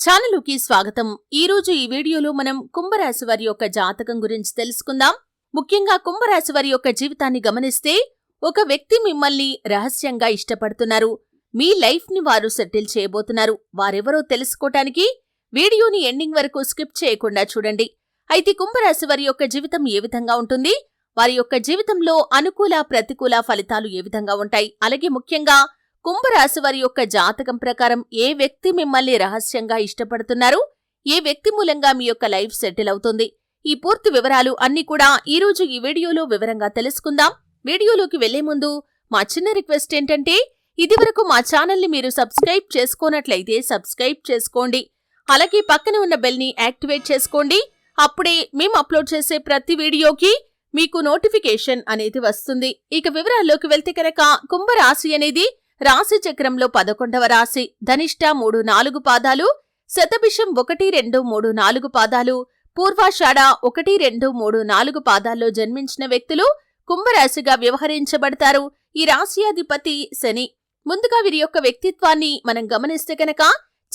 ఛానలుకి స్వాగతం. ఈ రోజు ఈ వీడియోలో మనం కుంభరాశి వారి యొక్క జాతకం గురించి తెలుసుకుందాం. ముఖ్యంగా కుంభరాశి వారి యొక్క జీవితాన్ని గమనిస్తే ఒక వ్యక్తి మిమ్మల్ని రహస్యంగా ఇష్టపడుతున్నారు. మీ లైఫ్ని వారు సెటిల్ చేయబోతున్నారు. వారెవరో తెలుసుకోటానికి వీడియోని ఎండింగ్ వరకు స్కిప్ చేయకుండా చూడండి. అయితే కుంభరాశి వారి యొక్క జీవితం ఏ విధంగా ఉంటుంది? వారి యొక్క జీవితంలో అనుకూల ప్రతికూల ఫలితాలు ఏ విధంగా ఉంటాయి? అలాగే ముఖ్యంగా కుంభరాశి వారి యొక్క జాతకం ప్రకారం ఏ వ్యక్తి మిమ్మల్ని రహస్యంగా ఇష్టపడుతున్నారు? ఏ వ్యక్తి మూలంగా మీ యొక్క లైఫ్ సెటిల్ అవుతుంది? ఈ పూర్తి వివరాలు అన్ని కూడా ఈ రోజు ఈ వీడియోలో వివరంగా తెలుసుకుందాం. వీడియోలోకి వెళ్ళే ముందు మా చిన్న రిక్వెస్ట్ ఏంటంటే ఇదివరకు మా ఛానల్ని మీరు సబ్స్క్రైబ్ చేసుకోనట్లయితే సబ్స్క్రైబ్ చేసుకోండి. అలాగే పక్కన ఉన్న బెల్ని యాక్టివేట్ చేసుకోండి. అప్పుడే మేము అప్లోడ్ చేసే ప్రతి వీడియోకి మీకు నోటిఫికేషన్ అనేది వస్తుంది. ఇక వివరాల్లోకి వెళ్తే కనుక కుంభరాశి అనేది రాశి చక్రంలో పదకొండవ రాశి. ధనిష్ట మూడు నాలుగు పాదాలు శతభిషం ఒకటి రెండు మూడు నాలుగు పాదాలు పూర్వాషాఢ ఒకటి రెండు మూడు నాలుగు పాదాల్లో జన్మించిన వ్యక్తులు కుంభరాశిగా వ్యవహరించబడతారు. ఈ రాశి శని. ముందుగా వీరి యొక్క వ్యక్తిత్వాన్ని మనం గమనిస్తే కనుక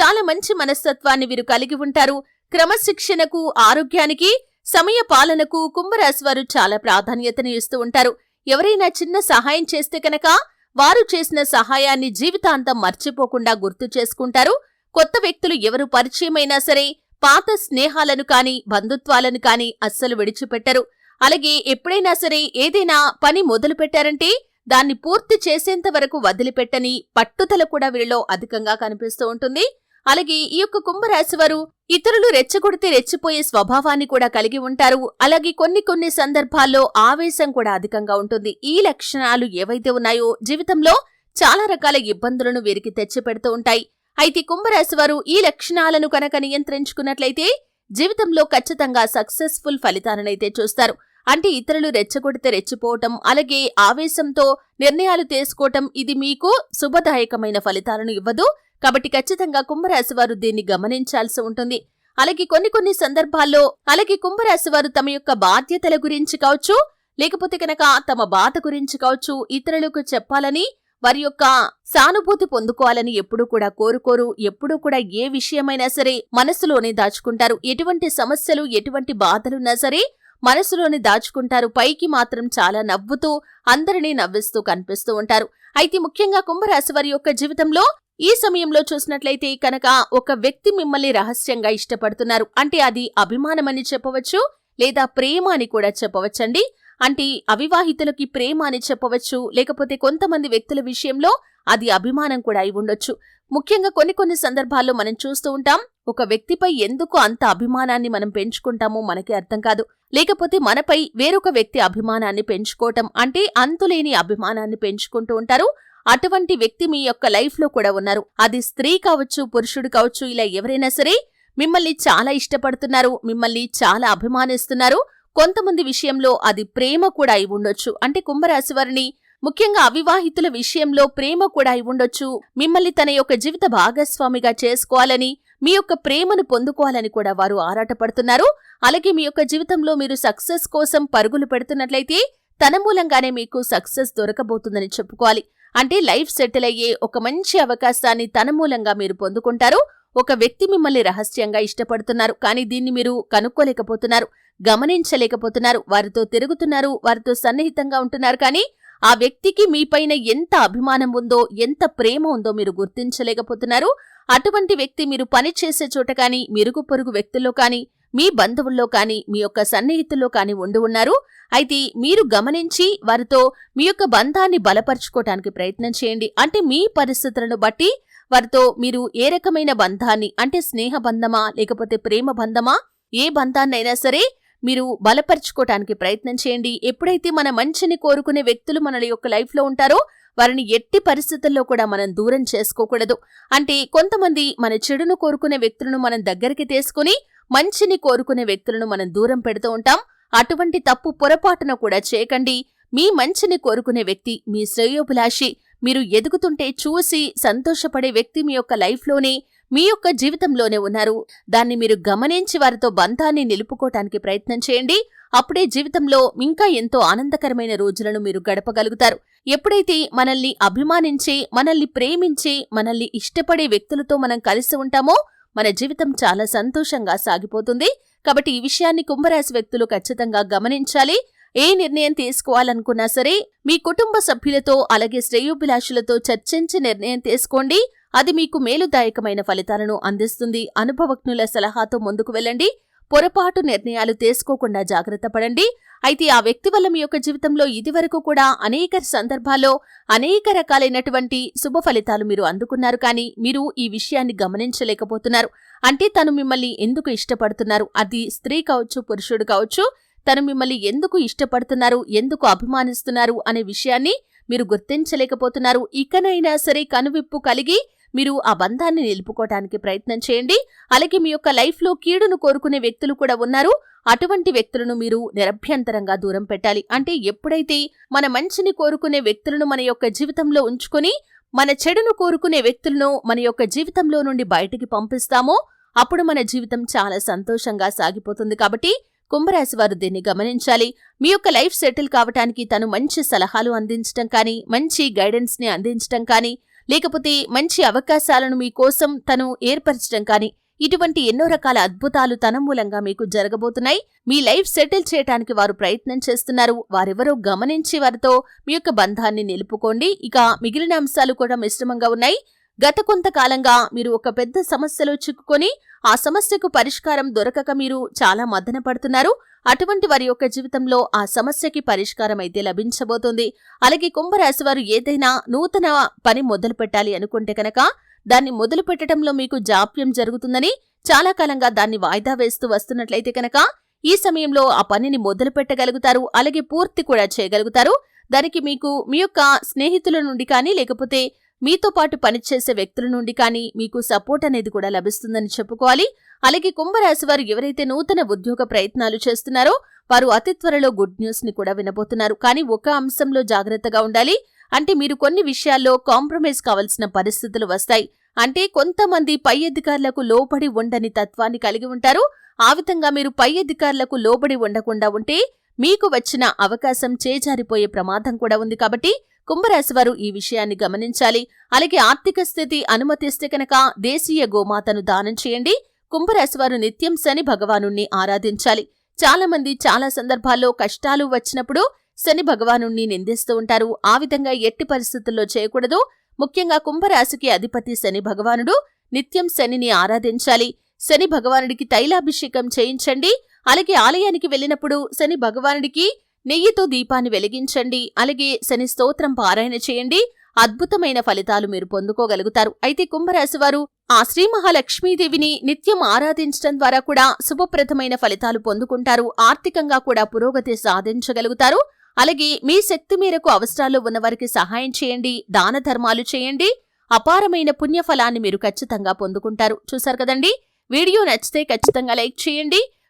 చాలా మంచి మనస్తత్వాన్ని వీరు కలిగి ఉంటారు. క్రమశిక్షణకు ఆరోగ్యానికి సమయ పాలనకు కుంభరాశి వారు చాలా ప్రాధాన్యతను ఇస్తూ ఉంటారు. ఎవరైనా చిన్న సహాయం చేస్తే కనుక వారు చేసిన సహాయాన్ని జీవితాంతం మర్చిపోకుండా గుర్తు చేసుకుంటారు. కొత్త వ్యక్తులు ఎవరు పరిచయమైనా సరే పాత స్నేహాలను కాని బంధుత్వాలను కాని అస్సలు విడిచిపెట్టరు. అలాగే ఎప్పుడైనా సరే ఏదైనా పని మొదలు పెట్టారంటే దాన్ని పూర్తి చేసేంత వరకు వదిలిపెట్టని పట్టుదల కూడా వీరిలో అధికంగా కనిపిస్తూ ఉంటుంది. అలాగే ఈ యొక్క కుంభరాశి వారు ఇతరులు రెచ్చగొడితే రెచ్చిపోయే స్వభావాన్ని కూడా కలిగి ఉంటారు. అలాగే కొన్ని కొన్ని సందర్భాల్లో ఆవేశం కూడా అధికంగా ఉంటుంది. ఈ లక్షణాలు ఏవైతే ఉన్నాయో జీవితంలో చాలా రకాల ఇబ్బందులను వీరికి తెచ్చిపెడుతూ ఉంటాయి. అయితే కుంభరాశి వారు ఈ లక్షణాలను కనుక నియంత్రించుకున్నట్లయితే జీవితంలో ఖచ్చితంగా సక్సెస్ఫుల్ ఫలితాలనైతే చూస్తారు. అంటే ఇతరులు రెచ్చగొడితే రెచ్చిపోవటం అలాగే ఆవేశంతో నిర్ణయాలు తీసుకోవటం ఇది మీకు శుభదాయకమైన ఫలితాలను ఇవ్వదు. కాబట్టి ఖచ్చితంగా కుంభరాశి వారు దీన్ని గమనించాల్సి ఉంటుంది. అలాగే కొన్ని కొన్ని సందర్భాల్లో అలాగే కుంభరాశి వారు తమ యొక్క బాధ్యతల గురించి కావచ్చు లేకపోతే కనుక తమ బాధ గురించి కావచ్చు ఇతరులకు చెప్పాలని వారి యొక్క సానుభూతి పొందుకోవాలని ఎప్పుడూ కూడా కోరుకోరు. ఎప్పుడూ కూడా ఏ విషయమైనా సరే మనసులోనే దాచుకుంటారు. ఎటువంటి సమస్యలు ఎటువంటి బాధలున్నా సరే మనసులోనే దాచుకుంటారు. పైకి మాత్రం చాలా నవ్వుతూ అందరినీ నవ్విస్తూ కనిపిస్తూ ఉంటారు. అయితే ముఖ్యంగా కుంభరాశి వారి యొక్క జీవితంలో ఈ సమయంలో చూసినట్లయితే కనుక ఒక వ్యక్తి మిమ్మల్ని రహస్యంగా ఇష్టపడుతున్నారు. అంటే అది అభిమానమని చెప్పవచ్చు లేదా ప్రేమ అని కూడా చెప్పవచ్చండి. అంటే అవివాహితులకి ప్రేమ అని చెప్పవచ్చు లేకపోతే కొంతమంది వ్యక్తుల విషయంలో అది అభిమానం కూడా అయి ఉండొచ్చు. ముఖ్యంగా కొన్ని కొన్ని సందర్భాల్లో మనం చూస్తూ ఉంటాం ఒక వ్యక్తిపై ఎందుకు అంత అభిమానాన్ని మనం పెంచుకుంటామో మనకి అర్థం కాదు. లేకపోతే మనపై వేరొక వ్యక్తి అభిమానాన్ని పెంచుకోవటం అంటే అంతులేని అభిమానాన్ని పెంచుకుంటూ ఉంటారు. అటువంటి వ్యక్తి మీ యొక్క లైఫ్లో కూడా ఉన్నారు. అది స్త్రీ కావచ్చు పురుషుడు కావచ్చు ఇలా ఎవరైనా సరే మిమ్మల్ని చాలా ఇష్టపడుతున్నారు మిమ్మల్ని చాలా అభిమానిస్తున్నారు. కొంతమంది విషయంలో అది ప్రేమ కూడా అయి ఉండొచ్చు. అంటే కుంభరాశి వారిని ముఖ్యంగా అవివాహితుల విషయంలో ప్రేమ కూడా అయి ఉండొచ్చు. మిమ్మల్ని తన యొక్క జీవిత భాగస్వామిగా చేసుకోవాలని మీ యొక్క ప్రేమను పొందుకోవాలని కూడా వారు ఆరాటపడుతున్నారు. అలాగే మీ యొక్క జీవితంలో మీరు సక్సెస్ కోసం పరుగులు పెడుతున్నట్లయితే తన మూలంగానే మీకు సక్సెస్ దొరకబోతుందని చెప్పుకోవాలి. అంటే లైఫ్ సెటిల్ అయ్యే ఒక మంచి అవకాశాన్ని తన మూలంగా మీరు పొందుకుంటారు. ఒక వ్యక్తి మిమ్మల్ని రహస్యంగా ఇష్టపడుతున్నారు కానీ దీన్ని మీరు కనుక్కోలేకపోతున్నారు గమనించలేకపోతున్నారు. వారితో తిరుగుతున్నారు వారితో సన్నిహితంగా ఉంటున్నారు కానీ ఆ వ్యక్తికి మీపైన ఎంత అభిమానం ఉందో ఎంత ప్రేమ ఉందో మీరు గుర్తించలేకపోతున్నారు. అటువంటి వ్యక్తి మీరు పనిచేసే చోట కానీ మిరుగు పొరుగు వ్యక్తుల్లో కానీ మీ బంధువుల్లో కానీ మీ యొక్క సన్నిహితుల్లో కానీ ఉండి ఉన్నారు. అయితే మీరు గమనించి వారితో మీ యొక్క బంధాన్ని బలపరుచుకోవటానికి ప్రయత్నం చేయండి. అంటే మీ పరిస్థితులను బట్టి వారితో మీరు ఏ రకమైన బంధాన్ని అంటే స్నేహ బంధమా లేకపోతే ప్రేమ బంధమా ఏ బంధాన్నైనా సరే మీరు బలపరుచుకోవటానికి ప్రయత్నం చేయండి. ఎప్పుడైతే మన మంచిని కోరుకునే వ్యక్తులు మన యొక్క లైఫ్లో ఉంటారో వారిని ఎట్టి పరిస్థితుల్లో కూడా మనం దూరం చేసుకోకూడదు. అంటే కొంతమంది మన చెడును కోరుకునే వ్యక్తులను మనం దగ్గరికి తీసుకుని మంచిని కోరుకునే వ్యక్తులను మనం దూరం పెడుతూ ఉంటాం. అటువంటి తప్పు పొరపాటున కూడా చేయకండి. మీ మంచిని కోరుకునే వ్యక్తి మీ శ్రేయోభిలాషి. మీరు ఎదుగుతుంటే చూసి సంతోషపడే వ్యక్తి మీ యొక్క లైఫ్లోనే మీ యొక్క జీవితంలోనే ఉన్నారు. దాన్ని మీరు గమనించి వారితో బంధాన్ని నిలుపుకోవటానికి ప్రయత్నం చేయండి. అప్పుడే జీవితంలో ఇంకా ఎంతో ఆనందకరమైన రోజులను మీరు గడపగలుగుతారు. ఎప్పుడైతే మనల్ని అభిమానించి మనల్ని ప్రేమించి మనల్ని ఇష్టపడే వ్యక్తులతో మనం కలిసి ఉంటామో మన జీవితం చాలా సంతోషంగా సాగిపోతుంది. కాబట్టి ఈ విషయాన్ని కుంభరాశి వ్యక్తులు ఖచ్చితంగా గమనించాలి. ఏ నిర్ణయం తీసుకోవాలనుకున్నా సరే మీ కుటుంబ సభ్యులతో అలాగే శ్రేయోభిలాషులతో చర్చించి నిర్ణయం తీసుకోండి. అది మీకు మేలుదాయకమైన ఫలితాలను అందిస్తుంది. అనుభవజ్ఞుల సలహాతో ముందుకు వెళ్ళండి. పొరపాటు నిర్ణయాలు తీసుకోకుండా జాగ్రత్త పడండి. అయితే ఆ వ్యక్తి వల్ల మీ యొక్క జీవితంలో ఇదివరకు కూడా అనేక సందర్భాల్లో అనేక రకాలైనటువంటి శుభ ఫలితాలు మీరు అందుకున్నారు. కానీ మీరు ఈ విషయాన్ని గమనించలేకపోతున్నారు. అంటే తను మిమ్మల్ని ఎందుకు ఇష్టపడుతున్నారు? అది స్త్రీ కావచ్చు పురుషుడు కావచ్చు తను మిమ్మల్ని ఎందుకు ఇష్టపడుతున్నారు ఎందుకు అభిమానిస్తున్నారు అనే విషయాన్ని మీరు గుర్తించలేకపోతున్నారు. ఇకనైనా సరే కనువిప్పు కలిగి మీరు ఆ బంధాన్ని నిలుపుకోవటానికి ప్రయత్నం చేయండి. అలాగే మీ యొక్క లైఫ్లో కీడును కోరుకునే వ్యక్తులు కూడా ఉన్నారు. అటువంటి వ్యక్తులను మీరు నిరభ్యంతరంగా దూరం పెట్టాలి. అంటే ఎప్పుడైతే మన మంచిని కోరుకునే వ్యక్తులను మన యొక్క జీవితంలో ఉంచుకొని మన చెడును కోరుకునే వ్యక్తులను మన యొక్క జీవితంలో నుండి బయటికి పంపిస్తామో అప్పుడు మన జీవితం చాలా సంతోషంగా సాగిపోతుంది. కాబట్టి కుంభరాశి వారు దీన్ని గమనించాలి. మీ యొక్క లైఫ్ సెటిల్ కావటానికి తను మంచి సలహాలు అందించటం కానీ మంచి గైడెన్స్ని అందించటం కానీ లేకపోతే మంచి అవకాశాలను మీకోసం తను ఏర్పరచడం కానీ ఇటువంటి ఎన్నో రకాల అద్భుతాలు తన మూలంగా మీకు జరగబోతున్నాయి. మీ లైఫ్ సెటిల్ చేయటానికి వారు ప్రయత్నం చేస్తున్నారు. వారెవరో గమనించి వారితో మీ యొక్క బంధాన్ని నిలుపుకోండి. ఇక మిగిలిన అంశాలు కూడా మిశ్రమంగా ఉన్నాయి. గత కొంతకాలంగా మీరు ఒక పెద్ద సమస్యలో చిక్కుకొని ఆ సమస్యకు పరిష్కారం దొరకక మీరు చాలా మదన పడుతున్నారు. అటువంటి వారి యొక్క జీవితంలో ఆ సమస్యకి పరిష్కారం అయితే లభించబోతుంది. అలాగే కుంభరాశి వారు ఏదైనా నూతన పని మొదలు పెట్టాలి అనుకుంటే కనుక దాన్ని మొదలు పెట్టడంలో మీకు జాప్యం జరుగుతుందని చాలా కాలంగా దాన్ని వాయిదా వేస్తూ వస్తున్నట్లయితే కనుక ఈ సమయంలో ఆ పనిని మొదలు పెట్టగలుగుతారు. అలాగే పూర్తి కూడా చేయగలుగుతారు. దానికి మీకు మీ యొక్క స్నేహితుల నుండి కానీ లేకపోతే మీతో పాటు పనిచేసే వ్యక్తుల నుండి కానీ మీకు సపోర్ట్ అనేది కూడా లభిస్తుందని చెప్పుకోవాలి. అలాగే కుంభరాశి వారు ఎవరైతే నూతన ఉద్యోగ ప్రయత్నాలు చేస్తున్నారో వారు అతి త్వరలో గుడ్ న్యూస్ని కూడా వినబోతున్నారు. కానీ ఒక అంశంలో జాగ్రత్తగా ఉండాలి. అంటే మీరు కొన్ని విషయాల్లో కాంప్రమైజ్ కావాల్సిన పరిస్థితులు వస్తాయి. అంటే కొంతమంది పై అధికారులకు లోబడి ఉండని తత్వాన్ని కలిగి ఉంటారు. ఆ విధంగా మీరు పై అధికారులకు లోబడి ఉండకుండా ఉంటే మీకు వచ్చిన అవకాశం చేజారిపోయే ప్రమాదం కూడా ఉంది కాబట్టి కుంభరాశివారు ఈ విషయాన్ని గమనించాలి. అలాగే ఆర్థిక స్థితి అనుమతిస్తే కనుక దేశీయ గోమాతను దానం చేయండి. కుంభరాశివారు నిత్యం శని భగవాను ఆరాధించాలి. చాలా మంది చాలా సందర్భాల్లో కష్టాలు వచ్చినప్పుడు శని భగవాను నిందిస్తూ ఉంటారు. ఆ విధంగా ఎట్టి పరిస్థితుల్లో చేయకూడదు. ముఖ్యంగా కుంభరాశికి అధిపతి శని భగవానుడు నిత్యం శనిని ఆరాధించాలి. శని భగవానుడికి తైలాభిషేకం చేయించండి. అలాగే ఆలయానికి వెళ్ళినప్పుడు శని భగవానుడికి నెయ్యితో దీపాన్ని వెలిగించండి అలాగే శని స్తోత్రం పారాయణ చేయండి అద్భుతమైన ఫలితాలు మీరు పొందుకోగలుగుతారు. అయితే కుంభరాశివారు ఆ శ్రీ మహాలక్ష్మీదేవిని నిత్యం ఆరాధించడం ద్వారా కూడా శుభప్రదమైన ఫలితాలు పొందుకుంటారు ఆర్థికంగా కూడా పురోగతి సాధించగలుగుతారు. అలాగే మీ శక్తి మేరకు అవసరాల్లో ఉన్నవారికి సహాయం చేయండి దాన ధర్మాలు చేయండి అపారమైన పుణ్యఫలాన్ని మీరు ఖచ్చితంగా పొందుకుంటారు. చూసారు కదండి? వీడియో నచ్చితే ఖచ్చితంగా లైక్ చేయండి